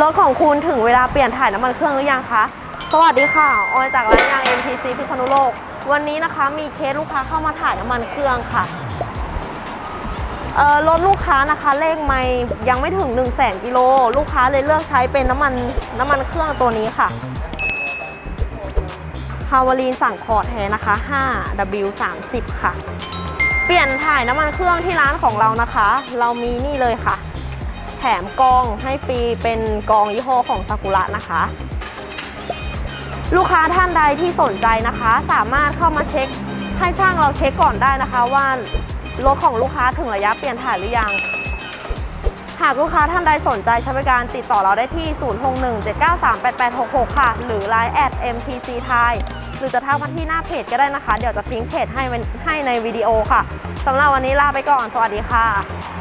รถของคุณถึงเวลาเปลี่ยนถ่ายน้ำมันเครื่องหรือยังคะ สวัสดีค่ะ ออยจากร้านยาง MTC พิษณุโลก วันนี้นะคะมีเคสลูกค้าเข้ามาถ่ายน้ำมันเครื่องค่ะเอ่อรถลูกค้านะคะเลขไม่ยังไม่ถึง 1 0 0 0 0แกิโล ลูกค้าเลยเลือกใช้เป็นน้ำมันน้ำมันเครื่องตัวนี้ค่ะฮาวารีนสั่งคอร์ดแท้นะคะ 5W30 ค่ะ เปลี่ยนถ่ายน้ำมันเครื่องที่ร้านของเรานะคะ เรามีนี่เลยค่ะ ถมกองให้ฟรีเป็นกองยี่ห้อของซากุระนะคะ ลูกค้าท่านใดที่สนใจนะคะ สามารถเข้ามาเช็คให้ช่างเราเช็คก่อนได้นะคะ ว่ารถของลูกค้าถึงระยะเปลี่ยนถ่ายหรือยัง หากลูกค้าท่านใดสนใจใช้บริการติดต่อเราได้ที่ 0617938866 ค่ะ หรือ Line at MTC Thai หรือจะทักมาที่หน้าเพจก็ได้นะคะ เดี๋ยวจะทิ้งเพจให้ให้ในวิดีโอค่ะสำหรับวันนี้ลาไปก่อน สวัสดีค่ะ